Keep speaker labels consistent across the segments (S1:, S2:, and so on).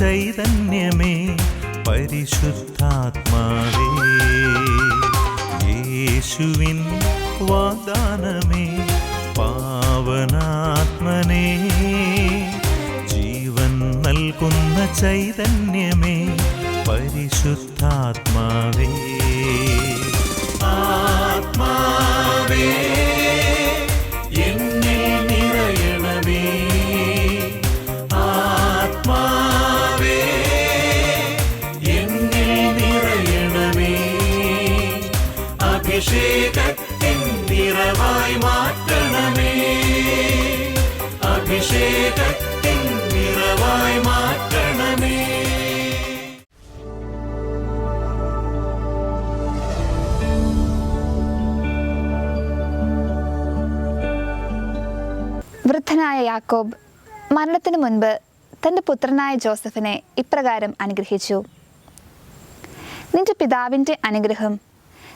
S1: ചൈതന്യമേ പരിശുദ്ധാത്മാവേ യേശുവിൻ
S2: വൃദ്ധനായ യാക്കോബ് മരണത്തിനു മുൻപ് തന്റെ പുത്രനായ ജോസഫിനെ ഇപ്രകാരം അനുഗ്രഹിച്ചു. നിന്റെ പിതാവിന്റെ അനുഗ്രഹം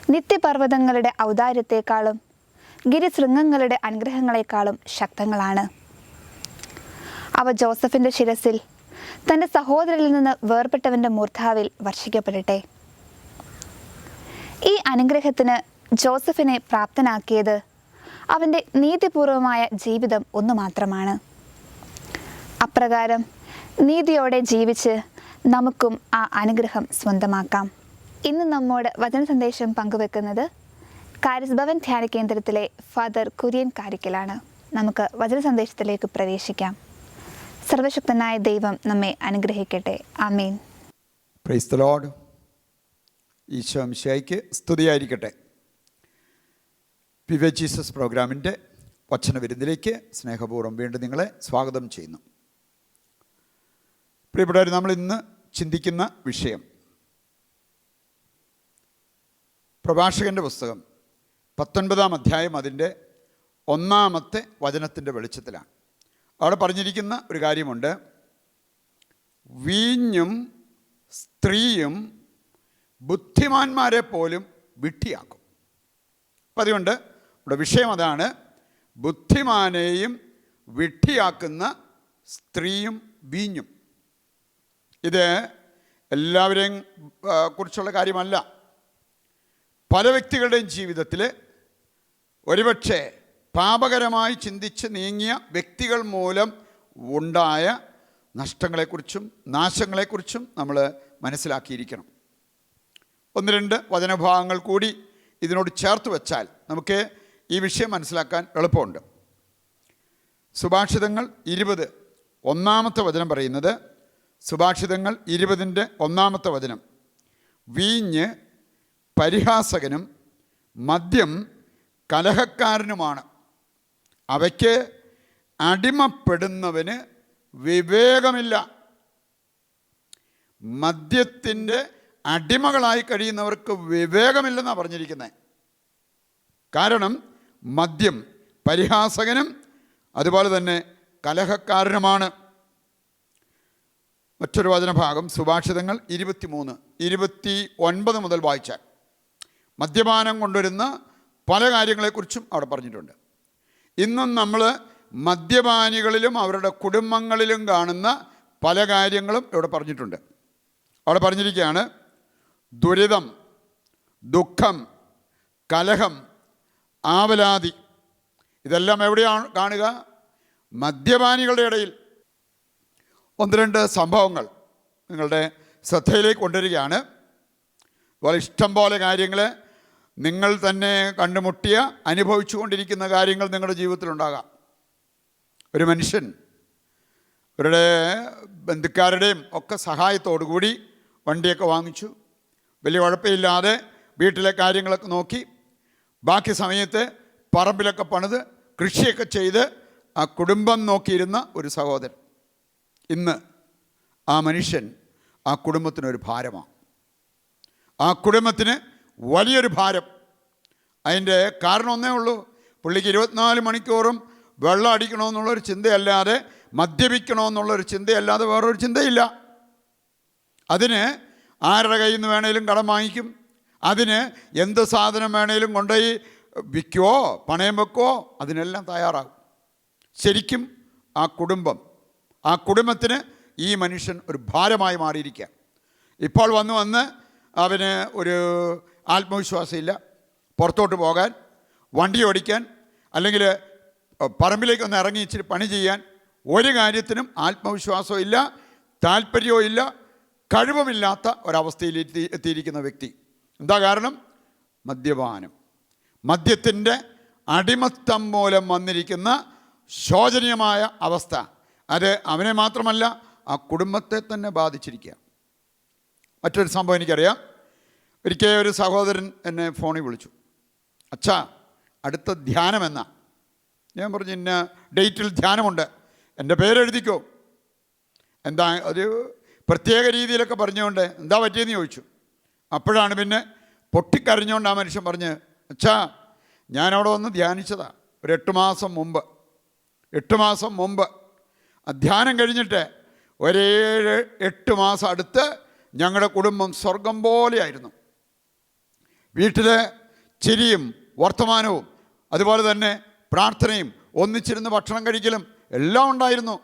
S2: നിത്യപർവതങ്ങളുടെ ഔദാര്യത്തെക്കാളും ഗിരിശൃംഗങ്ങളുടെ അനുഗ്രഹങ്ങളെക്കാളും ശക്തങ്ങളാണ്. അവ ജോസഫിന്റെ ശിരസിൽ തന്റെ സഹോദരനിൽ നിന്ന് വേർപെട്ടവന്റെ മൂർധാവിൽ വർഷിക്കപ്പെടട്ടെ. ഈ അനുഗ്രഹത്തിന് ജോസഫിനെ പ്രാപ്തനാക്കിയത് അവന്റെ നീതിപൂർവമായ ജീവിതം ഒന്നു മാത്രമാണ്. അപ്രകാരം നീതിയോടെ ജീവിച്ച് നമുക്കും ആ അനുഗ്രഹം സ്വന്തമാക്കാം. ഇന്ന് നമ്മോട് വചന സന്ദേശം പങ്കുവെക്കുന്നത് കാരിസ് ഭവൻ ധ്യാന കേന്ദ്രത്തിലെ ഫാദർ കുര്യൻ കാരിക്കലാണ്. നമുക്ക് വചന സന്ദേശത്തിലേക്ക് പ്രവേശിക്കാം. സർവശക്തനായ ദൈവം നമ്മെ അനുഗ്രഹിക്കട്ടെ. ആമീൻ.
S3: പ്രൈസ് ഈശോ മിശിഹായ്ക്ക് സ്തുതിയായിരിക്കട്ടെ. പി വെ ജീസസ് പ്രോഗ്രാമിന്റെ വചന വിരുന്നിലേക്ക് സ്നേഹപൂർവം വീണ്ടും നിങ്ങളെ സ്വാഗതം ചെയ്യുന്നു. പ്രിയപ്പെട്ടവർ നമ്മൾ ഇന്ന് ചിന്തിക്കുന്ന വിഷയം പ്രഭാഷകന്റെ പുസ്തകം പത്തൊൻപതാം അധ്യായം അതിന്റെ ഒന്നാമത്തെ വചനത്തിന്റെ വെളിച്ചത്തിലാണ്. അവിടെ പറഞ്ഞിരിക്കുന്ന ഒരു കാര്യമുണ്ട്. വീഞ്ഞും സ്ത്രീയും ബുദ്ധിമാന്മാരെ പോലും വിട്ടിയാക്കും. അപ്പം അതുകൊണ്ട് ഇവിടെ വിഷയം അതാണ് ബുദ്ധിമാനെയും വിട്ടിയാക്കുന്ന സ്ത്രീയും വീഞ്ഞും. ഇത് എല്ലാവരെയും കുറിച്ചുള്ള കാര്യമല്ല. പല വ്യക്തികളുടെയും ജീവിതത്തിൽ ഒരുപക്ഷെ പാപകരമായി ചിന്തിച്ച് നീങ്ങിയ വ്യക്തികൾ മൂലം ഉണ്ടായ നഷ്ടങ്ങളെക്കുറിച്ചും നാശങ്ങളെക്കുറിച്ചും നമ്മൾ മനസ്സിലാക്കിയിരിക്കണം. ഒന്ന് രണ്ട് വചനഭാഗങ്ങൾ കൂടി ഇതിനോട് ചേർത്ത് വെച്ചാൽ നമുക്ക് ഈ വിഷയം മനസ്സിലാക്കാൻ എളുപ്പമുണ്ട്. സുഭാഷിതങ്ങൾ ഇരുപത് ഒന്നാമത്തെ വചനം പറയുന്നത് സുഭാഷിതങ്ങൾ ഇരുപതിന്റെ ഒന്നാമത്തെ വചനം. വീഞ്ഞ് പരിഹാസകനും മദ്യം കലഹക്കാരനുമാണ്. അവയ്ക്ക് അടിമപ്പെടുന്നവന് വിവേകമില്ല. മദ്യത്തിന്റെ അടിമകളായി കഴിയുന്നവർക്ക് വിവേകമില്ലെന്നാണ് പറഞ്ഞിരിക്കുന്നത്. കാരണം മദ്യം പരിഹാസകനും അതുപോലെ തന്നെ കലഹക്കാരനുമാണ്. മറ്റൊരു വചനഭാഗം സുഭാഷിതങ്ങൾ ഇരുപത്തിമൂന്ന് ഇരുപത്തി ഒൻപത് മുതൽ വായിച്ചാൽ മദ്യപാനം കൊണ്ടുവരുന്ന പല കാര്യങ്ങളെക്കുറിച്ചും അവിടെ പറഞ്ഞിട്ടുണ്ട്. ഇന്നും നമ്മൾ മദ്യപാനികളിലും അവരുടെ കുടുംബങ്ങളിലും കാണുന്ന പല കാര്യങ്ങളും ഇവിടെ പറഞ്ഞിട്ടുണ്ട്. അവിടെ പറഞ്ഞിരിക്കുകയാണ് ദുരിതം ദുഃഖം കലഹം ആവലാതി. ഇതെല്ലാം എവിടെയാണ് കാണുക? മദ്യപാനികളുടെ ഇടയിൽ. ഒന്ന് രണ്ട് സംഭവങ്ങൾ നിങ്ങളുടെ ശ്രദ്ധയിലേക്ക് കൊണ്ടുവരികയാണ്. അതുപോലെ ഇഷ്ടം പോലെ കാര്യങ്ങൾ നിങ്ങൾ തന്നെ കണ്ടുമുട്ടിയ അനുഭവിച്ചു കൊണ്ടിരിക്കുന്ന കാര്യങ്ങൾ നിങ്ങളുടെ ജീവിതത്തിലുണ്ടാകാം. ഒരു മനുഷ്യൻ അവരുടെ ബന്ധുക്കാരുടെയും ഒക്കെ സഹായത്തോടു കൂടി വണ്ടിയൊക്കെ വാങ്ങിച്ചു. വലിയ കുഴപ്പമില്ലാതെ വീട്ടിലെ കാര്യങ്ങളൊക്കെ നോക്കി ബാക്കി സമയത്ത് പറമ്പിലൊക്കെ പണിത് കൃഷിയൊക്കെ ചെയ്ത് ആ കുടുംബം നോക്കിയിരുന്ന ഒരു സഹോദരൻ. ഇന്ന് ആ മനുഷ്യൻ ആ കുടുംബത്തിനൊരു ഭാരമാണ്. ആ കുടുംബത്തിന് വലിയൊരു ഭാരം. അതിന്റെ കാരണം ഒന്നേ ഉള്ളൂ. പുള്ളിക്ക് ഇരുപത്തിനാല് മണിക്കൂറും വെള്ളം അടിക്കണമെന്നുള്ളൊരു ചിന്തയല്ലാതെ മദ്യപിക്കണമെന്നുള്ളൊരു ചിന്തയല്ലാതെ വേറൊരു ചിന്തയില്ല. അതിന് ആരുടെ കയ്യിൽ നിന്ന് വേണേലും കടം വാങ്ങിക്കും. അതിന് എന്ത് സാധനം വേണേലും കൊണ്ടുപോയി വിൽക്കുവോ പണയം വെക്കുവോ അതിനെല്ലാം തയ്യാറാകും. ശരിക്കും ആ കുടുംബം ആ കുടുംബത്തിന് ഈ മനുഷ്യൻ ഒരു ഭാരമായി മാറിയിരിക്കുക ഇപ്പോൾ വന്ന് വന്ന് അവന് ഒരു ആത്മവിശ്വാസമില്ല. പുറത്തോട്ട് പോകാൻ വണ്ടി ഓടിക്കാൻ അല്ലെങ്കിൽ പറമ്പിലേക്ക് ഒന്ന് ഇറങ്ങി ഇച്ചിരി പണി ചെയ്യാൻ ഒരു കാര്യത്തിനും ആത്മവിശ്വാസവും ഇല്ല താല്പര്യവും ഇല്ല കഴിവുമില്ലാത്ത ഒരവസ്ഥയിൽ എത്തി എത്തിയിരിക്കുന്ന വ്യക്തി. എന്താ കാരണം? മദ്യപാനം. മദ്യത്തിന്റെ അടിമത്തം മൂലം വന്നിരിക്കുന്ന ശോചനീയമായ അവസ്ഥ. അത് അവനെ മാത്രമല്ല ആ കുടുംബത്തെ തന്നെ ബാധിച്ചിരിക്കുക. മറ്റൊരു സംഭവം എനിക്കറിയാം. ഒരിക്കൽ ഒരു സഹോദരൻ എന്നെ ഫോണിൽ വിളിച്ചു. അച്ഛാ അടുത്ത ധ്യാനം എന്നാ? ഞാൻ പറഞ്ഞു ഇന്ന ഡേറ്റിൽ ധ്യാനമുണ്ട്. എന്റെ പേരെഴുതിക്കോ എന്താ ഒരു പ്രത്യേക രീതിയിലൊക്കെ പറഞ്ഞുകൊണ്ട് എന്താ പറ്റിയെന്ന് ചോദിച്ചു. അപ്പോഴാണ് പിന്നെ പൊട്ടിക്കരഞ്ഞുകൊണ്ട് ആ മനുഷ്യൻ പറഞ്ഞ് അച്ഛാ ഞാനവിടെ വന്ന് ധ്യാനിച്ചതാ. ഒരു എട്ട് മാസം മുമ്പ് എട്ട് മാസം മുമ്പ്. ധ്യാനം കഴിഞ്ഞിട്ട് ഒരേഴ് എട്ട് മാസം അടുത്ത് ഞങ്ങളുടെ കുടുംബം സ്വർഗം പോലെയായിരുന്നു. വീട്ടിൽ ചിരിയും വർത്തമാനവും അതുപോലെ തന്നെ പ്രാർത്ഥനയും ഒന്നിച്ചിരുന്ന് ഭക്ഷണം കഴിക്കലും എല്ലാം ഉണ്ടായിരുന്നു.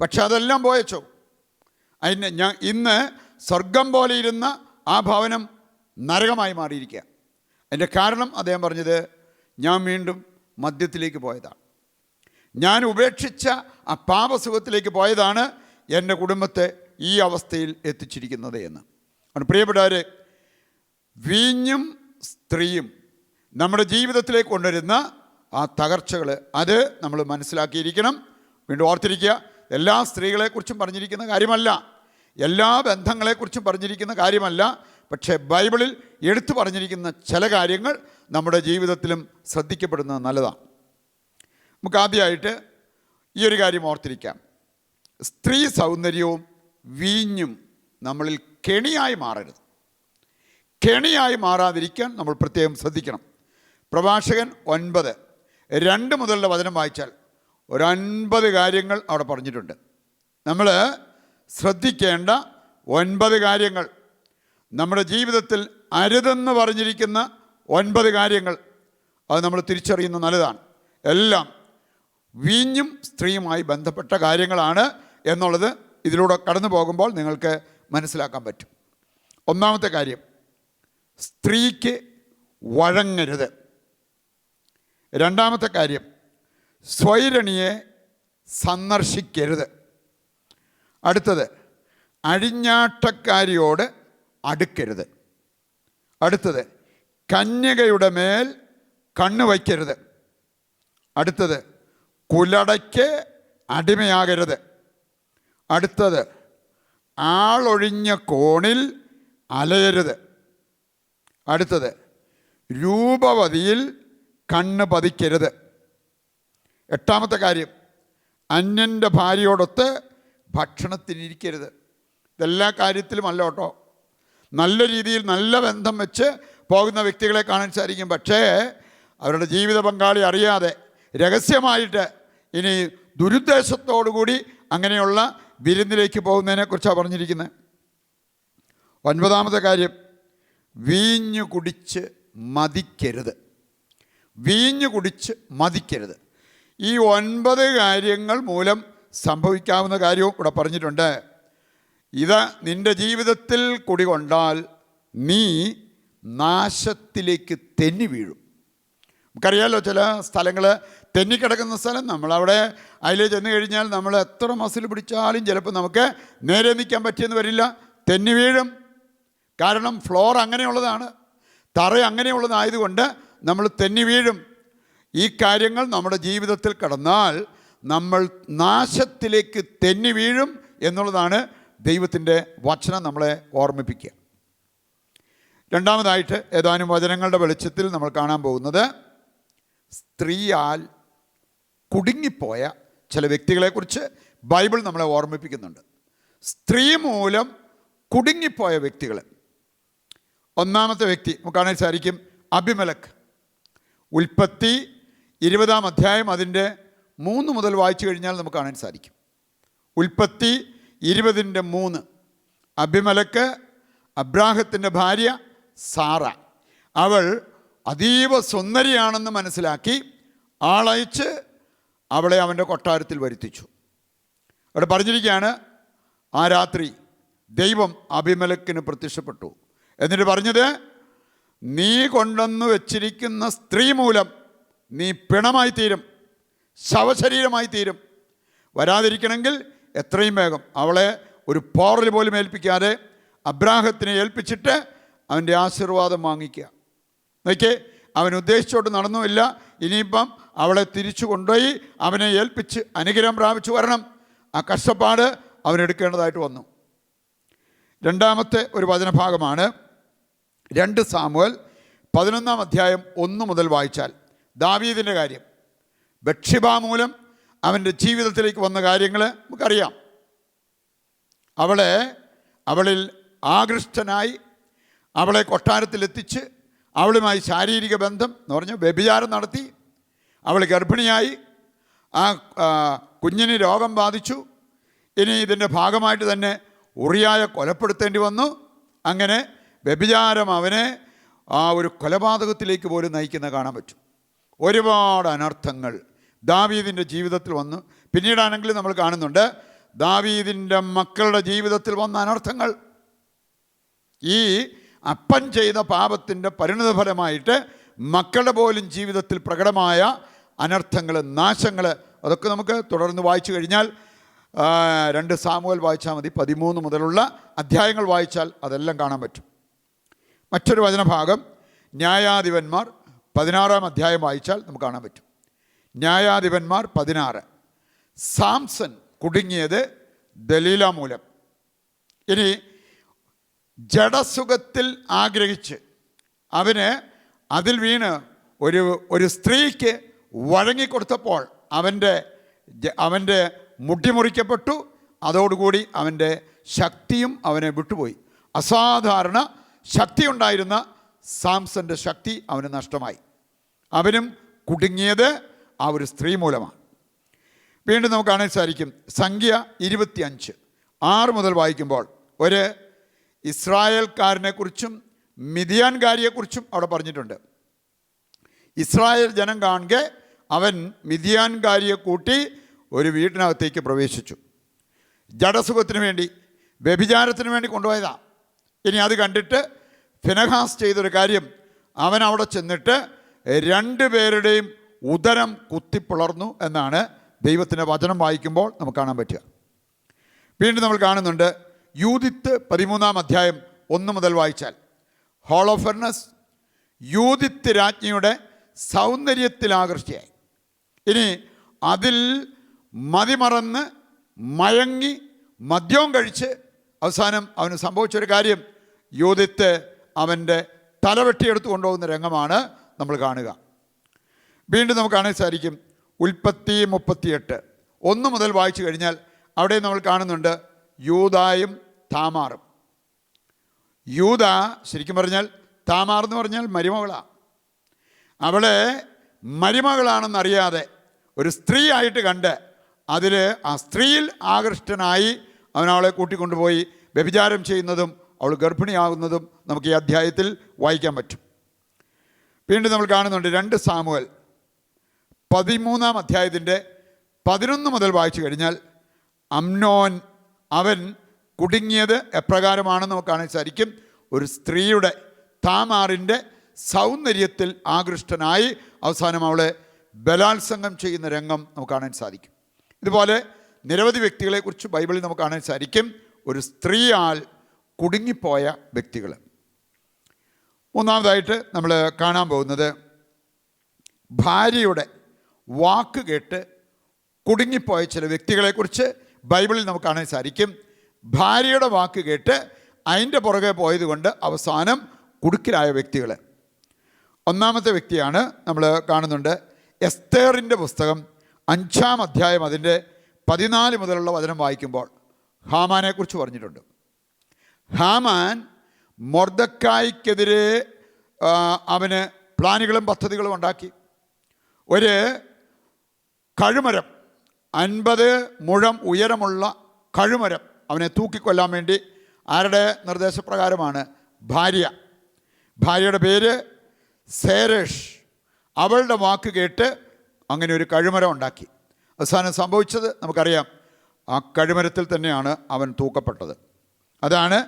S3: പക്ഷെ അതെല്ലാം പോയച്ചോ? അതിന് ഞാൻ ഇന്ന് സ്വർഗം പോലെ ഇരുന്ന ആ ഭവനം നരകമായി മാറിയിരിക്കുക. അതിന്റെ കാരണം അദ്ദേഹം പറഞ്ഞത് ഞാൻ വീണ്ടും മദ്യത്തിലേക്ക് പോയതാണ്. ഞാൻ ഉപേക്ഷിച്ച ആ പാപസുഖത്തിലേക്ക് പോയതാണ് എന്റെ കുടുംബത്തെ ഈ അവസ്ഥയിൽ എത്തിച്ചിരിക്കുന്നത് എന്ന്. അതുകൊണ്ട് പ്രിയപ്പെട്ടവരെ വീഞ്ഞും സ്ത്രീയും നമ്മുടെ ജീവിതത്തിലേക്ക് കൊണ്ടുവരുന്ന ആ തകർച്ചകൾ അത് നമ്മൾ മനസ്സിലാക്കിയിരിക്കണം. വീണ്ടും ഓർത്തിരിക്കുക എല്ലാ സ്ത്രീകളെക്കുറിച്ചും പറഞ്ഞിരിക്കുന്ന കാര്യമല്ല. എല്ലാ ബന്ധങ്ങളെക്കുറിച്ചും പറഞ്ഞിരിക്കുന്ന കാര്യമല്ല പക്ഷേ ബൈബിളിൽ എടുത്തു പറഞ്ഞിരിക്കുന്ന ചില കാര്യങ്ങൾ നമ്മുടെ ജീവിതത്തിലും ശ്രദ്ധിക്കപ്പെടുന്നത് നല്ലതാണ്. നമുക്ക് ആദ്യമായിട്ട് ഈ ഒരു കാര്യം ഓർത്തിരിക്കാം. സ്ത്രീ സൗന്ദര്യവും വീഞ്ഞും നമ്മളിൽ കെണിയായി മാറരുത്. കെണിയായി മാറാതിരിക്കാൻ നമ്മൾ പ്രത്യേകം ശ്രദ്ധിക്കണം. പ്രഭാഷകൻ ഒൻപത് രണ്ട് മുതലുള്ള വചനം വായിച്ചാൽ ഒരൻപത് കാര്യങ്ങൾ അവിടെ പറഞ്ഞിട്ടുണ്ട്. നമ്മൾ ശ്രദ്ധിക്കേണ്ട ഒൻപത് കാര്യങ്ങൾ. നമ്മുടെ ജീവിതത്തിൽ അരുതെന്ന് പറഞ്ഞിരിക്കുന്ന ഒൻപത് കാര്യങ്ങൾ അത് നമ്മൾ തിരിച്ചറിയുന്ന നല്ലതാണ്. എല്ലാം വീഞ്ഞും സ്ത്രീയുമായി ബന്ധപ്പെട്ട കാര്യങ്ങളാണ് എന്നുള്ളത് ഇതിലൂടെ കടന്നു പോകുമ്പോൾ നിങ്ങൾക്ക് മനസ്സിലാക്കാൻ പറ്റും. ഒന്നാമത്തെ കാര്യം സ്ത്രീക്ക് വഴങ്ങരുത്. രണ്ടാമത്തെ കാര്യം സ്വൈരണിയെ സന്ദർശിക്കരുത്. അടുത്തത് അഴിഞ്ഞാട്ടക്കാരിയോട് അടുക്കരുത്. അടുത്തത് കന്യകയുടെ മേൽ കണ്ണു വയ്ക്കരുത്. അടുത്തത് കുലടയ്ക്ക് അടിമയാകരുത്. അടുത്തത് ആളൊഴിഞ്ഞ കോണിൽ അലയരുത്. അടുത്തത് രൂപവതിയിൽ കണ്ണ് പതിക്കരുത്. എട്ടാമത്തെ കാര്യം അന്യന്റെ ഭാര്യയോടൊത്ത് ഭക്ഷണത്തിനിരിക്കരുത്. ഇതെല്ലാ കാര്യത്തിലും അല്ല കേട്ടോ. നല്ല രീതിയിൽ നല്ല ബന്ധം വെച്ച് പോകുന്ന വ്യക്തികളെ കാണാൻ സാധിക്കും. പക്ഷേ അവരുടെ ജീവിത പങ്കാളി അറിയാതെ രഹസ്യമായിട്ട് ഇനി ദുരുദ്ദേശത്തോടുകൂടി അങ്ങനെയുള്ള വിരുന്നിലേക്ക് പോകുന്നതിനെക്കുറിച്ചാണ് പറഞ്ഞിരിക്കുന്നത്. ഒൻപതാമത്തെ കാര്യം വീഞ്ഞു കുടിച്ച് മതിക്കരുത്. വീഞ്ഞു കുടിച്ച് മതിക്കരുത്. ഈ ഒൻപത് കാര്യങ്ങൾ മൂലം സംഭവിക്കാവുന്ന കാര്യവും ഇവിടെ പറഞ്ഞിട്ടുണ്ട്. ഇത് നിന്റെ ജീവിതത്തിൽ കുടി കൊണ്ടാൽ നീ നാശത്തിലേക്ക് തെന്നി വീഴും. നമുക്കറിയാലോ ചില സ്ഥലങ്ങൾ തെന്നിക്കിടക്കുന്ന സ്ഥലം നമ്മളവിടെ അതിൽ ചെന്ന് കഴിഞ്ഞാൽ നമ്മൾ എത്ര മസിൽ പിടിച്ചാലും ചിലപ്പോൾ നമുക്ക് നേരെ നിൽക്കാൻ പറ്റിയെന്ന് വരില്ല തെന്നി വീഴും. കാരണം ഫ്ലോർ അങ്ങനെയുള്ളതാണ് തറ അങ്ങനെയുള്ളതായതുകൊണ്ട് നമ്മൾ തെന്നി വീഴും. ഈ കാര്യങ്ങൾ നമ്മുടെ ജീവിതത്തിൽ കടന്നാൽ നമ്മൾ നാശത്തിലേക്ക് തെന്നി വീഴും എന്നുള്ളതാണ് ദൈവത്തിന്റെ വചനം നമ്മളെ ഓർമ്മിപ്പിക്കുക. രണ്ടാമതായിട്ട് ഏതാനും വചനങ്ങളുടെ വെളിച്ചത്തിൽ നമ്മൾ കാണാൻ പോകുന്നത് സ്ത്രീയാൽ കുടുങ്ങിപ്പോയ ചില വ്യക്തികളെക്കുറിച്ച് ബൈബിൾ നമ്മളെ ഓർമ്മിപ്പിക്കുന്നുണ്ട്. സ്ത്രീ മൂലം കുടുങ്ങിപ്പോയ വ്യക്തികൾ ഒന്നാമത്തെ വ്യക്തി നമുക്ക് കാണാൻ സാധിക്കും അഭിമലക്ക് ഉൽപ്പത്തി ഇരുപതാം അധ്യായം അതിന്റെ മൂന്ന് മുതൽ വായിച്ചു കഴിഞ്ഞാൽ നമുക്ക് കാണാൻ സാധിക്കും. ഉൽപ്പത്തി ഇരുപതിന്റെ മൂന്ന് അഭിമലക്ക് അബ്രാഹത്തിന്റെ ഭാര്യ സാറ. അവൾ അതീവ സുന്ദരിയാണെന്ന് മനസ്സിലാക്കി ആളയച്ച് അവളെ അവന്റെ കൊട്ടാരത്തിൽ വരുത്തിച്ചു. അവിടെ പറഞ്ഞിരിക്കുകയാണ് ആ രാത്രി ദൈവം അഭിമലക്കിന് പ്രത്യക്ഷപ്പെട്ടു. എന്നിട്ട് പറഞ്ഞത് നീ കൊണ്ടെന്ന് വെച്ചിരിക്കുന്ന സ്ത്രീ മൂലം നീ പിണമായി തീരും. ശവശരീരമായി തീരും വരാതിരിക്കണമെങ്കിൽ എത്രയും വേഗം അവളെ ഒരു പോറൽ പോലും ഏൽപ്പിക്കാതെ അബ്രാഹത്തിനെ ഏൽപ്പിച്ചിട്ട് അവന്റെ ആശീർവാദം വാങ്ങിക്കുക. നോക്കിയേ അവൻ ഉദ്ദേശിച്ചോട്ട് നടന്നുമില്ല. ഇനിയിപ്പം അവളെ തിരിച്ചു കൊണ്ടുപോയി അവനെ ഏൽപ്പിച്ച് അനുഗ്രഹം പ്രാപിച്ചു വരണം. ആ കഷ്ടപ്പാട് അവനെടുക്കേണ്ടതായിട്ട് വന്നു. രണ്ടാമത്തെ ഒരു വചനഭാഗമാണ് രണ്ട് സാമുവൽ പതിനൊന്നാം അധ്യായം ഒന്ന് മുതൽ വായിച്ചാൽ ദാവീദിന്റെ കാര്യം. ബക്ഷിബ മൂലം അവന്റെ ജീവിതത്തിലേക്ക് വന്ന കാര്യങ്ങൾ നമുക്കറിയാം. അവളെ അവളിൽ ആകൃഷ്ടനായി അവളെ കൊട്ടാരത്തിലെത്തിച്ച് അവളുമായി ശാരീരിക ബന്ധം എന്ന് പറഞ്ഞാൽ വ്യഭിചാരം നടത്തി അവൾ ഗർഭിണിയായി. ആ, കുഞ്ഞിന് രോഗം ബാധിച്ചു. ഇനി ഇതിന്റെ ഭാഗമായിട്ട് തന്നെ ഉറിയായ കൊലപ്പെടുത്തേണ്ടി വന്നു. അങ്ങനെ വ്യഭിചാരം അവനെ ആ ഒരു കൊലപാതകത്തിലേക്ക് പോലും നയിക്കുന്ന കാണാൻ പറ്റും. ഒരുപാട് അനർത്ഥങ്ങൾ ദാവീദിന്റെ ജീവിതത്തിൽ വന്നു. പിന്നീടാണെങ്കിൽ നമ്മൾ കാണുന്നുണ്ട് ദാവീദിന്റെ മക്കളുടെ ജീവിതത്തിൽ വന്ന അനർത്ഥങ്ങൾ. ഈ അപ്പൻ ചെയ്ത പാപത്തിന്റെ പരിണിതഫലമായിട്ട് മക്കളുടെ പോലും ജീവിതത്തിൽ പ്രകടമായ അനർത്ഥങ്ങൾ നാശങ്ങൾ അതൊക്കെ നമുക്ക് തുടർന്ന് വായിച്ചു കഴിഞ്ഞാൽ രണ്ട് സാമുവൽ വായിച്ചാൽ മതി. പതിമൂന്ന് മുതലുള്ള അധ്യായങ്ങൾ വായിച്ചാൽ അതെല്ലാം കാണാൻ പറ്റും. മറ്റൊരു വചനഭാഗം ന്യായാധിപന്മാർ പതിനാറാം അധ്യായം വായിച്ചാൽ നമുക്ക് കാണാൻ പറ്റും. ന്യായാധിപന്മാർ പതിനാറ്. സാംസൺ കുടുങ്ങിയത് ദലീല മൂലം. ഇനി ജഡസുഖത്തിൽ ആഗ്രഹിച്ച് അവന് അതിൽ വീണ് ഒരു ഒരു സ്ത്രീക്ക് വഴങ്ങിക്കൊടുത്തപ്പോൾ അവന്റെ അവന്റെ മുടി മുറിക്കപ്പെട്ടു. അതോടുകൂടി അവന്റെ ശക്തിയും അവനെ വിട്ടുപോയി. അസാധാരണ ശക്തി ഉണ്ടായിരുന്ന സാംസന്റെ ശക്തി അവന് നഷ്ടമായി. അവനും കുടുങ്ങിയത് ആ ഒരു സ്ത്രീ മൂലമാണ്. വീണ്ടും നമുക്ക് കാണാൻ സാധിക്കും. സംഖ്യ ഇരുപത്തിയഞ്ച്. ആറ് മുതൽ വായിക്കുമ്പോൾ ഒരു ഇസ്രായേൽക്കാരനെക്കുറിച്ചും മിതിയാൻകാരിയെക്കുറിച്ചും അവിടെ പറഞ്ഞിട്ടുണ്ട്. ഇസ്രായേൽ ജനം കാണുക അവൻ മിതിയാൻകാരിയെ കൂട്ടി ഒരു വീട്ടിനകത്തേക്ക് പ്രവേശിച്ചു. ജഡസുഖത്തിന് വേണ്ടി വ്യഭിചാരത്തിന് വേണ്ടി കൊണ്ടുപോയതാ. ഇനി അത് കണ്ടിട്ട് ഫിനഹാസ് ചെയ്തൊരു കാര്യം അവൻ അവിടെ ചെന്നിട്ട് രണ്ടു പേരുടെയും ഉദരം കുത്തിപ്പിളർന്നു എന്നാണ് ദൈവത്തിന്റെ വചനം വായിക്കുമ്പോൾ നമുക്ക് കാണാൻ പറ്റുക. വീണ്ടും നമ്മൾ കാണുന്നുണ്ട് യൂതിത്ത് പതിമൂന്നാം അധ്യായം ഒന്ന് മുതൽ വായിച്ചാൽ ഹോളോഫെർണസ് യൂതിത്ത് രാജ്ഞിയുടെ സൗന്ദര്യത്തിൽ ആകർഷിയായി. ഇനി അതിൽ മതിമറന്ന് മയങ്ങി മദ്യവും കഴിച്ച് അവസാനം അവന് സംഭവിച്ചൊരു കാര്യം യൂതിത്ത് അവന്റെ തലവെട്ടിയെടുത്ത് കൊണ്ടുപോകുന്ന രംഗമാണ് നമ്മൾ കാണുക. വീണ്ടും നമുക്ക് കാണാൻ സാധിക്കും ഉൽപ്പത്തി മുപ്പത്തിയെട്ട്. ഒന്ന് മുതൽ വായിച്ചു കഴിഞ്ഞാൽ അവിടെ നമ്മൾ കാണുന്നുണ്ട് യൂതായും താമാറും. യൂത ശരിക്കും പറഞ്ഞാൽ താമാർ എന്ന് പറഞ്ഞാൽ മരുമകളാണ് അവളെ മരുമകളാണെന്നറിയാതെ ഒരു സ്ത്രീ ആയിട്ട് കണ്ട് അതിൽ ആ സ്ത്രീയിൽ ആകൃഷ്ടനായി അവനവളെ കൂട്ടിക്കൊണ്ടുപോയി വ്യഭിചാരം ചെയ്യുന്നതും അവൾ ഗർഭിണിയാകുന്നതും നമുക്ക് ഈ അധ്യായത്തിൽ വായിക്കാൻ പറ്റും. വീണ്ടും നമ്മൾ കാണുന്നുണ്ട് രണ്ട് സാമുവൽ. പതിമൂന്നാം അധ്യായത്തിന്റെ പതിനൊന്ന് മുതൽ വായിച്ചു കഴിഞ്ഞാൽ അംനോൻ അവൻ കുടുങ്ങിയത് എപ്രകാരമാണെന്ന് നോക്കുകയാണെങ്കിൽ ശരിക്കും ഒരു സ്ത്രീയുടെ താമാറിന്റെ സൗന്ദര്യത്തിൽ ആകൃഷ്ടനായി അവസാനം അവളെ ബലാത്സംഗം ചെയ്യുന്ന രംഗം നമുക്ക് കാണാൻ സാധിക്കും ഇതുപോലെ നിരവധി വ്യക്തികളെക്കുറിച്ച് ബൈബിളിൽ നമുക്ക് കാണാൻ സാധിക്കും ഒരു സ്ത്രീയാൽ കുടുങ്ങിപ്പോയ വ്യക്തികൾ. മൂന്നാമതായിട്ട് നമ്മൾ കാണാൻ പോകുന്നത് ഭാര്യയുടെ വാക്ക് കേട്ട് കുടുങ്ങിപ്പോയ ചില വ്യക്തികളെക്കുറിച്ച് ബൈബിളിൽ നമുക്ക് കാണാൻ സാധിക്കും. ഭാര്യയുടെ വാക്ക് കേട്ട് അതിന്റെ പുറകെ പോയതുകൊണ്ട് അവസാനം കുടുക്കിലായ വ്യക്തികൾ ഒന്നാമത്തെ വ്യക്തിയാണ് നമ്മൾ കാണുന്നുണ്ട് എസ്തേറിന്റെ പുസ്തകം അഞ്ചാം അധ്യായം അതിന്റെ പതിനാല് മുതലുള്ള വചനം വായിക്കുമ്പോൾ ഹാമാനെക്കുറിച്ച് പറഞ്ഞിട്ടുണ്ട്. ഹാമാൻ മൊർദക്കായ്ക്കെതിരെ അവന് പ്ലാനുകളും പദ്ധതികളും ഉണ്ടാക്കി. ഒരു കഴുമരം. അൻപത് മുഴം ഉയരമുള്ള കഴുമരം അവനെ തൂക്കിക്കൊല്ലാൻ വേണ്ടി ആരുടെ നിർദ്ദേശപ്രകാരമാണ്? ഭാര്യ. ഭാര്യയുടെ പേര് സേരേഷ്. അവളുടെ വാക്ക് കേട്ട് അങ്ങനെ ഒരു കഴുമരം ഉണ്ടാക്കി. അവസാനം സംഭവിച്ചത് നമുക്കറിയാം. ആ കഴുമരത്തിൽ തന്നെയാണ് അവൻ തൂക്കപ്പെട്ടത്. അതാണ്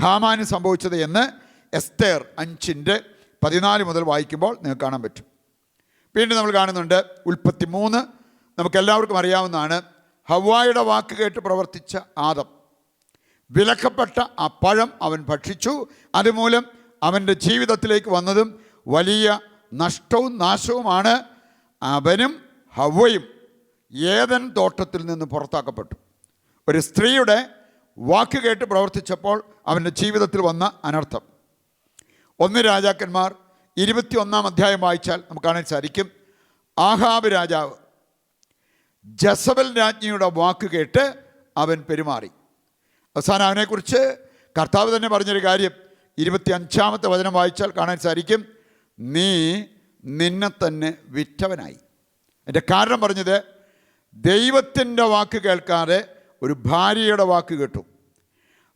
S3: ഹാമാന് സംഭവിച്ചത് എന്ന് എസ്തേർ അഞ്ചിന്റെ പതിനാല് മുതൽ വായിക്കുമ്പോൾ നിങ്ങൾക്ക് കാണാൻ പറ്റും. വീണ്ടും നമ്മൾ കാണുന്നുണ്ട് ഉൽപ്പത്തി മൂന്ന് നമുക്കെല്ലാവർക്കും അറിയാവുന്നതാണ് ഹവായുടെ വാക്ക് കേട്ട് പ്രവർത്തിച്ച ആദം. വിലക്കപ്പെട്ട ആ പഴം അവൻ ഭക്ഷിച്ചു. അതുമൂലം അവന്റെ ജീവിതത്തിലേക്ക് വന്നതും വലിയ നഷ്ടവും നാശവുമാണ് അവനും ഹവയും ഏതൻ തോട്ടത്തിൽ നിന്ന് പുറത്താക്കപ്പെട്ടു. ഒരു സ്ത്രീയുടെ വാക്ക് കേട്ട് പ്രവർത്തിച്ചപ്പോൾ അവന്റെ ജീവിതത്തിൽ വന്ന അനർത്ഥം. ഒന്ന് രാജാക്കന്മാർ ഇരുപത്തി ഒന്നാം അധ്യായം വായിച്ചാൽ നമുക്ക് കാണാൻ സാധിക്കും. ആഹാബ് രാജാവ് ജസബൽ രാജ്ഞിയുടെ വാക്ക് കേട്ട് അവൻ പെരുമാറി. അവസാനം അവനെക്കുറിച്ച് കർത്താവ് തന്നെ പറഞ്ഞൊരു കാര്യം. ഇരുപത്തി അഞ്ചാമത്തെ വചനം വായിച്ചാൽ കാണാൻ സാധിക്കും. നീ നിന്നെ തന്നെ വിറ്റവനായി. എന്റെ കാരണം പറഞ്ഞത് ദൈവത്തിന്റെ വാക്ക് കേൾക്കാതെ ഒരു ഭാര്യയുടെ വാക്ക് കേട്ടു.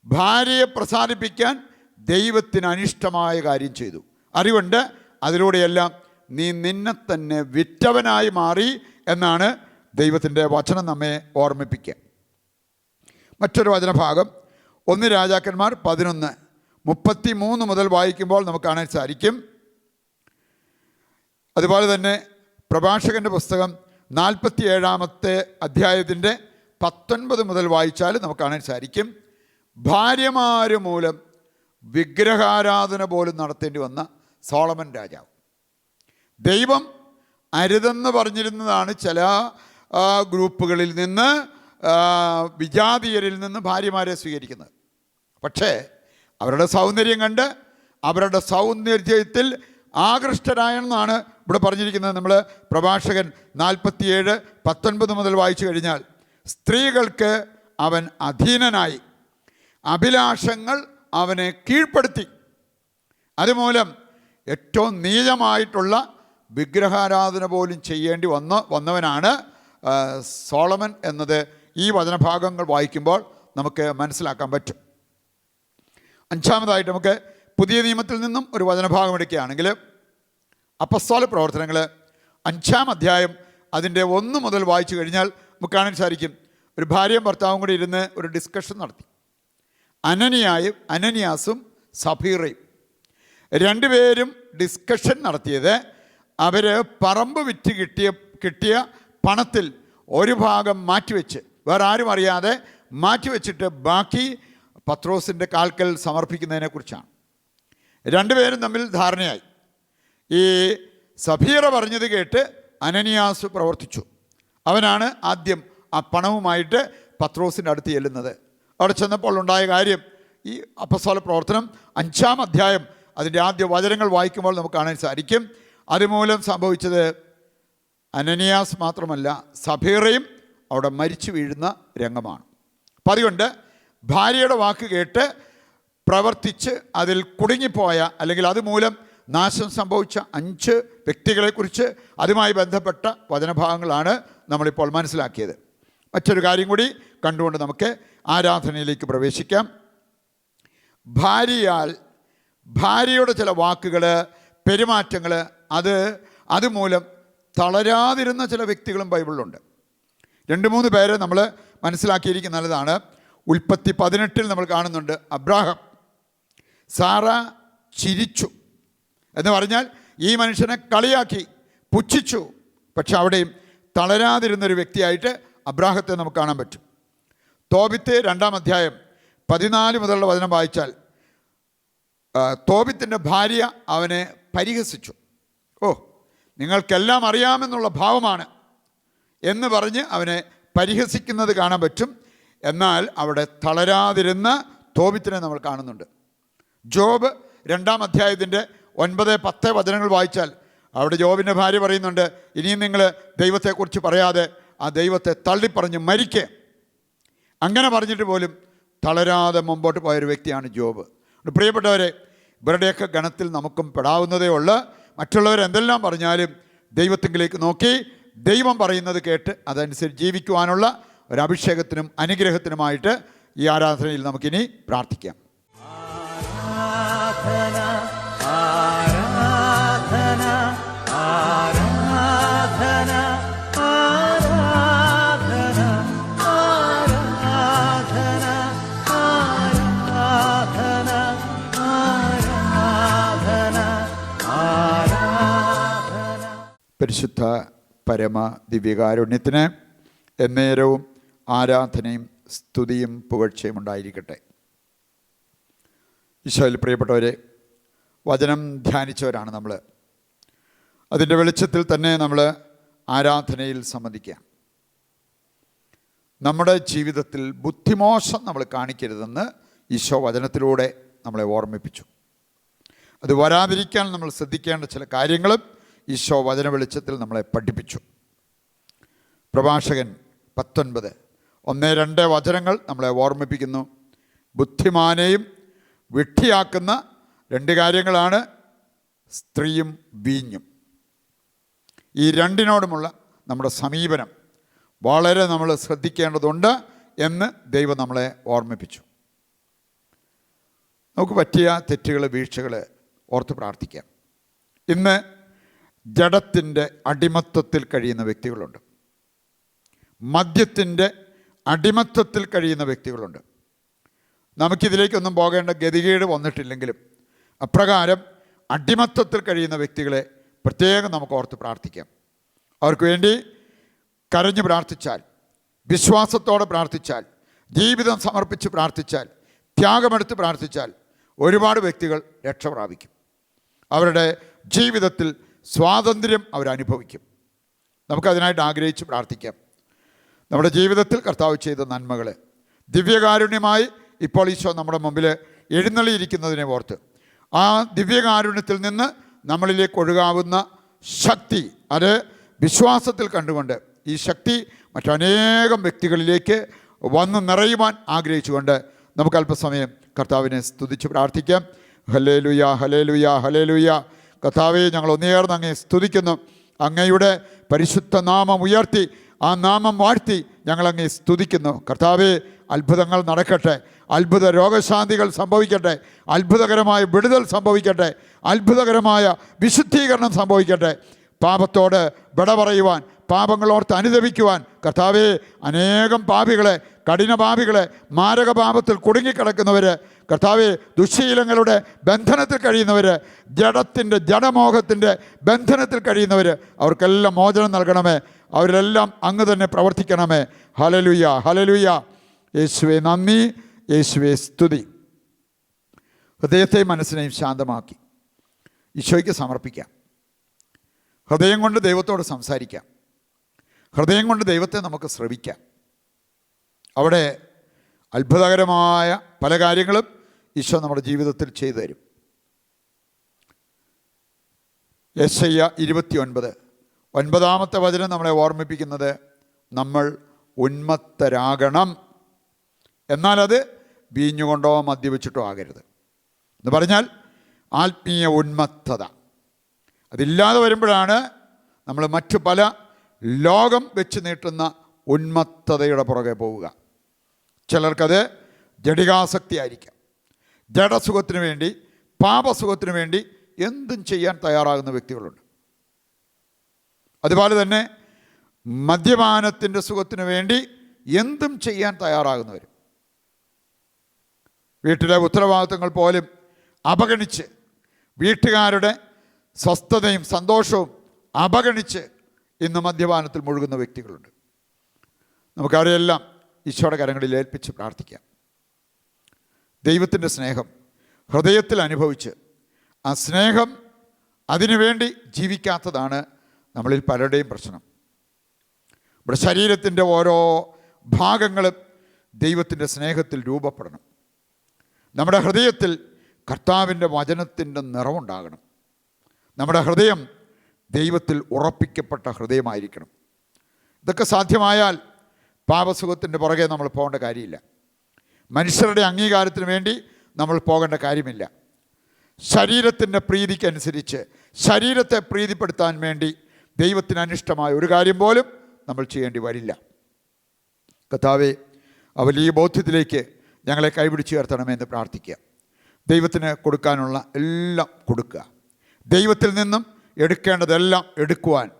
S3: ഭാര്യയെ പ്രസാദിപ്പിക്കാൻ ദൈവത്തിന് അനിഷ്ടമായ കാര്യം ചെയ്തു. അറിവുണ്ട് അതിലൂടെയെല്ലാം നീ നിന്നെ തന്നെ വിറ്റവനായി മാറി എന്നാണ് ദൈവത്തിന്റെ വചനം നമ്മെ ഓർമ്മിപ്പിക്കുക മറ്റൊരു വചനഭാഗം ഒന്ന് രാജാക്കന്മാർ പതിനൊന്ന് മുപ്പത്തി മൂന്ന് മുതൽ വായിക്കുമ്പോൾ നമുക്ക് കാണാൻ സാധിക്കും. അതുപോലെ തന്നെ പ്രഭാഷകന്റെ പുസ്തകം നാൽപ്പത്തി ഏഴാമത്തെ അധ്യായത്തിന്റെ പത്തൊൻപത് മുതൽ വായിച്ചാൽ നമുക്ക് കാണാൻ സാധിക്കും. ഭാര്യമാര് മൂലം വിഗ്രഹാരാധന പോലും നടത്തേണ്ടി വന്ന സോളമൻ രാജാവ്. ദൈവം അരുതെന്ന് പറഞ്ഞിരുന്നതാണ് ചില ഗ്രൂപ്പുകളിൽ നിന്ന് വിജാതീയരിൽ നിന്ന് ഭാര്യമാരെ സ്വീകരിക്കുന്നത്. പക്ഷേ അവരുടെ സൗന്ദര്യം കണ്ട് അവരുടെ സൗന്ദര്യത്തിൽ ആകൃഷ്ടരായെന്നാണ് ഇവിടെ പറഞ്ഞിരിക്കുന്നത്. നമ്മൾ പ്രഭാഷകൻ നാൽപ്പത്തിയേഴ് പത്തൊൻപത് മുതൽ വായിച്ചു കഴിഞ്ഞാൽ സ്ത്രീകൾക്ക് അവൻ അധീനനായി. അഭിലാഷങ്ങൾ അവനെ കീഴ്പ്പെടുത്തി. അതുമൂലം ഏറ്റവും നീചമായിട്ടുള്ള വിഗ്രഹാരാധന പോലും ചെയ്യേണ്ടി വന്ന വന്നവനാണ് സോളമൻ എന്നത് ഈ വചനഭാഗങ്ങൾ വായിക്കുമ്പോൾ നമുക്ക് മനസ്സിലാക്കാൻ പറ്റും. അഞ്ചാമതായിട്ട് നമുക്ക് പുതിയ നിയമത്തിൽ നിന്നും ഒരു വചനഭാഗം എടുക്കുകയാണെങ്കിൽ അപ്പസ്തോല പ്രവർത്തനങ്ങൾ അഞ്ചാം അധ്യായം അതിന്റെ ഒന്ന് മുതൽ വായിച്ചു കഴിഞ്ഞാൽ നമുക്ക് കാണാൻ സാധിക്കും. ഒരു ഭാര്യയും ഭർത്താവും കൂടി ഇരുന്ന് ഒരു ഡിസ്കഷൻ നടത്തി. അനനിയായും അനനിയാസും സഫീറയും രണ്ടുപേരും ഡിസ്കഷൻ നടത്തിയത് അവർ പറമ്പ് വിറ്റ് കിട്ടിയ കിട്ടിയ പണത്തിൽ ഒരു ഭാഗം മാറ്റിവെച്ച് വേറെ ആരും അറിയാതെ മാറ്റിവെച്ചിട്ട് ബാക്കി പത്രോസിന്റെ കാൽക്കൽ സമർപ്പിക്കുന്നതിനെക്കുറിച്ചാണ്. രണ്ടുപേരും തമ്മിൽ ധാരണയായി. ഈ സഫീറ പറഞ്ഞത് കേട്ട് അനനിയാസ് പ്രവർത്തിച്ചു. അവനാണ് ആദ്യം ആ പണവുമായിട്ട് പത്രോസിന്റെ അടുത്ത് ചെല്ലുന്നത്. അവിടെ ചെന്നപ്പോൾ ഉണ്ടായ കാര്യം ഈ അപ്പസ്വല പ്രവർത്തനം അഞ്ചാം അധ്യായം അതിന്റെ ആദ്യ വചനങ്ങൾ വായിക്കുമ്പോൾ നമുക്ക് കാണാൻ സാധിക്കും. അതുമൂലം സംഭവിച്ചത് അനനിയാസ് മാത്രമല്ല സഫീറയും അവിടെ മരിച്ചു വീഴുന്ന രംഗമാണ്. അപ്പം അതുകൊണ്ട് ഭാര്യയുടെ വാക്ക് കേട്ട് പ്രവർത്തിച്ച് അതിൽ കുടുങ്ങിപ്പോയ അല്ലെങ്കിൽ അതുമൂലം നാശം സംഭവിച്ച അഞ്ച് വ്യക്തികളെക്കുറിച്ച് അതുമായി ബന്ധപ്പെട്ട വചനഭാഗങ്ങളാണ് നമ്മളിപ്പോൾ മനസ്സിലാക്കിയത്. മറ്റൊരു കാര്യം കൂടി കണ്ടുകൊണ്ട് നമുക്ക് ആരാധനയിലേക്ക് പ്രവേശിക്കാം. ഭാര്യയാൽ ഭാര്യയുടെ ചില വാക്കുകൾ പെരുമാറ്റങ്ങൾ അത് അതുമൂലം തളരാതിരുന്ന ചില വ്യക്തികളും ബൈബിളിലുണ്ട്. രണ്ട് മൂന്ന് പേരെ നമ്മൾ മനസ്സിലാക്കിയിരിക്കുന്ന നല്ലതാണ്. ഉൽപ്പത്തി പതിനെട്ടിൽ നമ്മൾ കാണുന്നുണ്ട് അബ്രാഹം. സാറ ചിരിച്ചു. എന്ന് പറഞ്ഞാൽ ഈ മനുഷ്യനെ കളിയാക്കി പുച്ഛിച്ചു. പക്ഷെ അവിടെയും തളരാതിരുന്നൊരു വ്യക്തിയായിട്ട് അബ്രാഹത്തെ നമുക്ക് കാണാൻ പറ്റും. തോബിത്ത് രണ്ടാം അധ്യായം പതിനാല് മുതലുള്ള വചനം വായിച്ചാൽ തോബിത്തിന്റെ ഭാര്യ അവനെ പരിഹസിച്ചു. ഓ നിങ്ങൾക്കെല്ലാം അറിയാമെന്നുള്ള ഭാവമാണ് എന്ന് പറഞ്ഞ് അവനെ പരിഹസിക്കുന്നത് കാണാൻ പറ്റും. എന്നാൽ അവിടെ തളരാതിരുന്ന തോബിത്തിനെ നമ്മൾ കാണുന്നുണ്ട്. ജോബ് രണ്ടാം അധ്യായത്തിന്റെ ഒൻപത് പത്ത് വചനങ്ങൾ വായിച്ചാൽ അവിടെ ജോബിന്റെ ഭാര്യ പറയുന്നുണ്ട് ഇനിയും നിങ്ങൾ ദൈവത്തെക്കുറിച്ച് പറയാതെ ആ ദൈവത്തെ തള്ളിപ്പറഞ്ഞ് മരിക്കേ. അങ്ങനെ പറഞ്ഞിട്ട് പോലും തളരാതെ മുമ്പോട്ട് പോയൊരു വ്യക്തിയാണ് ജോബ്. പ്രിയപ്പെട്ടവരെ ഇവരുടെയൊക്കെ ഗണത്തിൽ നമുക്കും പെടാവുന്നതേ ഉള്ളൂ. മറ്റുള്ളവർ എന്തെല്ലാം പറഞ്ഞാലും ദൈവത്തിങ്കിലേക്ക് നോക്കി ദൈവം പറയുന്നത് കേട്ട് അതനുസരിച്ച് ജീവിക്കുവാനുള്ള ഒരു അഭിഷേകത്തിനും അനുഗ്രഹത്തിനുമായിട്ട് ഈ ആരാധനയിൽ നമുക്കിനി പ്രാർത്ഥിക്കാം. പരിശുദ്ധ പരമ ദിവ്യകാരുണ്യത്തിന് എന്നേരവും ആരാധനയും സ്തുതിയും പുകഴ്ചയും ഉണ്ടായിരിക്കട്ടെ. ഈശോയിൽ പ്രിയപ്പെട്ടവരെ വചനം ധ്യാനിച്ചവരാണ് നമ്മൾ അതിന്റെ വെളിച്ചത്തിൽ തന്നെ നമ്മൾ ആരാധനയിൽ സംബന്ധിക്കാം നമ്മുടെ ജീവിതത്തിൽ ബുദ്ധിമോശം നമ്മൾ കാണിക്കരുതെന്ന് ഈശോ വചനത്തിലൂടെ നമ്മളെ ഓർമ്മിപ്പിച്ചു. അത് വരാതിരിക്കാൻ നമ്മൾ ശ്രദ്ധിക്കേണ്ട ചില കാര്യങ്ങളും ഈശോ വചന വെളിച്ചത്തിൽ നമ്മളെ പഠിപ്പിച്ചു. പ്രഭാഷകൻ പത്തൊൻപത്. ഒന്ന് രണ്ട് വചനങ്ങൾ നമ്മളെ ഓർമ്മിപ്പിക്കുന്നു. ബുദ്ധിമാനെയും വിഡ്ഢിയാക്കുന്ന രണ്ട് കാര്യങ്ങളാണ് സ്ത്രീയും വീഞ്ഞും. ഈ രണ്ടിനോടുമുള്ള നമ്മുടെ സമീപനം വളരെ നമ്മൾ ശ്രദ്ധിക്കേണ്ടതുണ്ട് എന്ന് ദൈവം നമ്മളെ ഓർമ്മിപ്പിച്ചു. നമുക്ക് പറ്റിയ തെറ്റുകൾ വീഴ്ചകൾ ഓർത്ത് പ്രാർത്ഥിക്കാം. ഇന്ന് ജഡത്തിന്റെ അടിമത്വത്തിൽ കഴിയുന്ന വ്യക്തികളുണ്ട്. മദ്യത്തിന്റെ അടിമത്വത്തിൽ കഴിയുന്ന വ്യക്തികളുണ്ട്. നമുക്കിതിലേക്കൊന്നും പോകേണ്ട ഗതികേട് വന്നിട്ടില്ലെങ്കിലും അപ്രകാരം അടിമത്വത്തിൽ കഴിയുന്ന വ്യക്തികളെ പ്രത്യേകം നമുക്ക് ഓർത്ത് പ്രാർത്ഥിക്കാം. അവർക്ക് വേണ്ടി കരഞ്ഞു പ്രാർത്ഥിച്ചാൽ വിശ്വാസത്തോടെ പ്രാർത്ഥിച്ചാൽ ജീവിതം സമർപ്പിച്ച് പ്രാർത്ഥിച്ചാൽ ത്യാഗമെടുത്ത് പ്രാർത്ഥിച്ചാൽ ഒരുപാട് വ്യക്തികൾ രക്ഷ പ്രാപിക്കും അവരുടെ ജീവിതത്തിൽ സ്വാതന്ത്ര്യം അവരനുഭവിക്കും. നമുക്കതിനായിട്ട് ആഗ്രഹിച്ച് പ്രാർത്ഥിക്കാം. നമ്മുടെ ജീവിതത്തിൽ കർത്താവ് ചെയ്ത നന്മകൾ ദിവ്യകാരുണ്യമായി ഇപ്പോൾ ഈശോ നമ്മുടെ മുമ്പിൽ എഴുന്നള്ളിയിരിക്കുന്നതിനെ ഓർത്ത് ആ ദിവ്യകാരുണ്യത്തിൽ നിന്ന് നമ്മളിലേക്ക് ഒഴുകാവുന്ന ശക്തി അത് വിശ്വാസത്തിൽ കണ്ടുകൊണ്ട് ഈ ശക്തി മറ്റനേകം വ്യക്തികളിലേക്ക് വന്ന് നിറയുവാൻ ആഗ്രഹിച്ചുകൊണ്ട് നമുക്ക് അല്പസമയം കർത്താവിനെ സ്തുതിച്ച് പ്രാർത്ഥിക്കാം. ഹലേ ലുയാ കർത്താവെ ഞങ്ങൾ ഒന്നേർന്ന് അങ്ങേ സ്തുതിക്കുന്നു. അങ്ങയുടെ പരിശുദ്ധ നാമം ഉയർത്തി ആ നാമം വാഴ്ത്തി ഞങ്ങൾ സ്തുതിക്കുന്നു. കർത്താവെ അത്ഭുതങ്ങൾ നടക്കട്ടെ. അത്ഭുത രോഗശാന്തികൾ സംഭവിക്കട്ടെ. അത്ഭുതകരമായ വിടുതൽ സംഭവിക്കട്ടെ. അത്ഭുതകരമായ വിശുദ്ധീകരണം സംഭവിക്കട്ടെ. പാപത്തോട് വിട പറയുവാൻ പാപങ്ങളോർത്ത് അനുദപിക്കുവാൻ കർത്താവെ അനേകം പാപികളെ കഠിന മാരകപാപത്തിൽ മാരക പാപത്തിൽ കുടുങ്ങിക്കിടക്കുന്നവർ കർത്താവെ ദുശ്ശീലങ്ങളുടെ ബന്ധനത്തിൽ കഴിയുന്നവർ ജഡത്തിന്റെ ജഡമോഹത്തിന്റെ ബന്ധനത്തിൽ കഴിയുന്നവർ അവർക്കെല്ലാം മോചനം നൽകണമേ. അവരെല്ലാം അങ്ങ് തന്നെ പ്രവർത്തിക്കണമേ. ഹലലുയ ഹലലുയ യേശുവെ നന്ദി. യേശുവെ സ്തുതി. ഹൃദയത്തെയും മനസ്സിനെയും ശാന്തമാക്കി. ഈശോയ്ക്ക് സമർപ്പിക്കാം. ഹൃദയം കൊണ്ട് ദൈവത്തോട് സംസാരിക്കാം. ഹൃദയം കൊണ്ട് ദൈവത്തെ നമുക്ക് ശ്രവിക്കാം. അവിടെ അത്ഭുതകരമായ പല കാര്യങ്ങളും ഈശോ നമ്മുടെ ജീവിതത്തിൽ ചെയ്തു തരും. എസ് ഐ ഇരുപത്തി ഒൻപത് ഒൻപതാമത്തെ വചനം നമ്മളെ ഓർമ്മിപ്പിക്കുന്നത് നമ്മൾ ഉന്മത്തരാകണം. എന്നാൽ അത് വീഞ്ഞുകൊണ്ടോ മദ്യപിച്ചിട്ടോ ആകരുത്. എന്ന് പറഞ്ഞാൽ ആത്മീയ ഉന്മത്തത. അതില്ലാതെ വരുമ്പോഴാണ് നമ്മൾ മറ്റു പല ലോകം വെച്ച് നീട്ടുന്ന ഉന്മത്തതയുടെ പുറകെ പോവുക. ചിലർക്കത് ജഡികാസക്തി ആയിരിക്കാം ജഡസുഖത്തിന് വേണ്ടി പാപസുഖത്തിന് വേണ്ടി എന്തും ചെയ്യാൻ തയ്യാറാകുന്ന വ്യക്തികളുണ്ട്. അതുപോലെ തന്നെ മദ്യപാനത്തിന്റെ സുഖത്തിന് വേണ്ടി എന്തും ചെയ്യാൻ തയ്യാറാകുന്നവർ വീട്ടിലെ ഉത്തരവാദിത്തങ്ങൾ പോലും അവഗണിച്ച് വീട്ടുകാരുടെ സ്വസ്ഥതയും സന്തോഷവും അവഗണിച്ച് ഇന്ന് മദ്യപാനത്തിൽ മുഴുകുന്ന വ്യക്തികളുണ്ട്. നമുക്കവരെല്ലാം ഈശോയുടെ കരങ്ങളിൽ ഏൽപ്പിച്ച് പ്രാർത്ഥിക്കാം. ദൈവത്തിന്റെ സ്നേഹം ഹൃദയത്തിൽ അനുഭവിച്ച് ആ സ്നേഹം അതിനുവേണ്ടി ജീവിക്കാത്തതാണ് നമ്മളിൽ പലരുടെയും പ്രശ്നം. നമ്മുടെ ശരീരത്തിന്റെ ഓരോ ഭാഗങ്ങളും ദൈവത്തിന്റെ സ്നേഹത്തിൽ രൂപപ്പെടണം. നമ്മുടെ ഹൃദയത്തിൽ കർത്താവിന്റെ വചനത്തിന്റെ നിറവുണ്ടാകണം. നമ്മുടെ ഹൃദയം ദൈവത്തിൽ ഉറപ്പിക്കപ്പെട്ട ഹൃദയമായിരിക്കണം. ഇതൊക്കെ സാധ്യമായാൽ പാപസുഖത്തിന്റെ പുറകെ നമ്മൾ പോകേണ്ട കാര്യമില്ല. മനുഷ്യരുടെ അംഗീകാരത്തിന് വേണ്ടി നമ്മൾ പോകേണ്ട കാര്യമില്ല. ശരീരത്തിന്റെ പ്രീതിക്കനുസരിച്ച് ശരീരത്തെ പ്രീതിപ്പെടുത്താൻ വേണ്ടി ദൈവത്തിന് അനിഷ്ടമായ ഒരു കാര്യം പോലും നമ്മൾ ചെയ്യേണ്ടി വരില്ല. കഥാവെ അവൽ ഈ ബോധ്യത്തിലേക്ക് ഞങ്ങളെ കൈപിടിച്ച് ഉയർത്തണമെന്ന് പ്രാർത്ഥിക്കുക. ദൈവത്തിന് കൊടുക്കാനുള്ള എല്ലാം കൊടുക്കുക. ദൈവത്തിൽ നിന്നും എടുക്കേണ്ടതെല്ലാം എടുക്കുവാൻ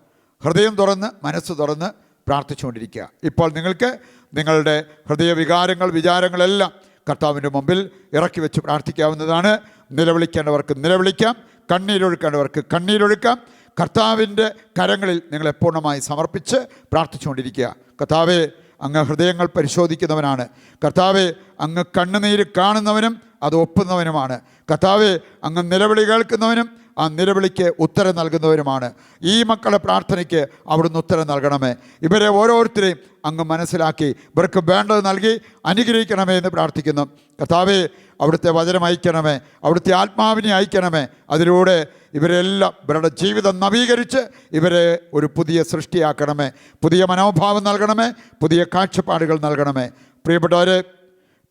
S3: ഹൃദയം തുറന്ന് മനസ്സ് തുറന്ന് പ്രാർത്ഥിച്ചുകൊണ്ടിരിക്കുക. ഇപ്പോൾ നിങ്ങൾക്ക് നിങ്ങളുടെ ഹൃദയവികാരങ്ങൾ വിചാരങ്ങളെല്ലാം കർത്താവിന്റെ മുമ്പിൽ ഇറക്കി വെച്ച് പ്രാർത്ഥിക്കാവുന്നതാണ്. നിലവിളിക്കേണ്ടവർക്ക് നിലവിളിക്കാം. കണ്ണീരൊഴുക്കേണ്ടവർക്ക് കണ്ണീരൊഴുക്കാം. കർത്താവിന്റെ കരങ്ങളിൽ നിങ്ങളെ പൂർണമായി സമർപ്പിച്ച് പ്രാർത്ഥിച്ചുകൊണ്ടിരിക്കുക. കർത്താവെ അങ്ങ് ഹൃദയങ്ങൾ പരിശോധിക്കുന്നവനാണ്. കർത്താവെ അങ്ങ് കണ്ണുനീര് കാണുന്നവനും അത് ഒപ്പുന്നവനുമാണ്. കർത്താവെ അങ്ങ് നിലവിളി കേൾക്കുന്നവനും ആ നിലവിളിക്ക് ഉത്തരം നൽകുന്നവരുമാണ്. ഈ മക്കളെ പ്രാർത്ഥനയ്ക്ക് അവിടുന്ന് ഉത്തരം നൽകണമേ. ഇവരെ ഓരോരുത്തരെയും അങ്ങ് മനസ്സിലാക്കി ഇവർക്ക് വേണ്ടത് നൽകി അനുഗ്രഹിക്കണമേ എന്ന് പ്രാർത്ഥിക്കുന്നു. കർത്താവെ അവിടുത്തെ വചനം അയക്കണമേ അവിടുത്തെ ആത്മാവിനെ അയക്കണമേ. അതിലൂടെ ഇവരെല്ലാം ഇവരുടെ ജീവിതം നവീകരിച്ച് ഇവരെ ഒരു പുതിയ സൃഷ്ടിയാക്കണമേ. പുതിയ മനോഭാവം നൽകണമേ പുതിയ കാഴ്ചപ്പാടുകൾ നൽകണമേ. പ്രിയപ്പെട്ടവരെ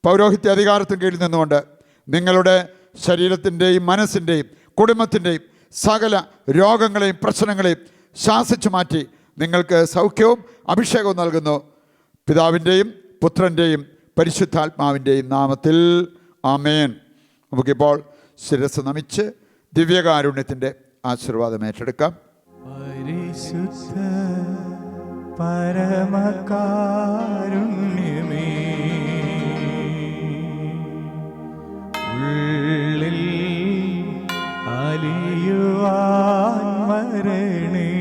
S3: പൗരോഹിത്യ അധികാരത്തിന് കീഴിൽ നിന്നുകൊണ്ട് നിങ്ങളുടെ ശരീരത്തിന്റെയും മനസ്സിന്റെയും കുടുംബത്തിന്റെയും സകല രോഗങ്ങളെയും പ്രശ്നങ്ങളെയും ശാസിച്ചു മാറ്റി നിങ്ങൾക്ക് സൗഖ്യവും അഭിഷേകവും നൽകുന്നു. പിതാവിന്റെയും പുത്രന്റെയും പരിശുദ്ധാത്മാവിന്റെയും നാമത്തിൽ ആമേൻ. നമുക്കിപ്പോൾ ശിരസ് നമിച്ച് ദിവ്യകാരുണ്യത്തിന്റെ ആശീർവാദം ഏറ്റെടുക്കാം.
S4: പരിശുദ്ധ പരമകാരുണ്യമേ ഉള്ളിൽ അലിയുവാൻ മരണേ.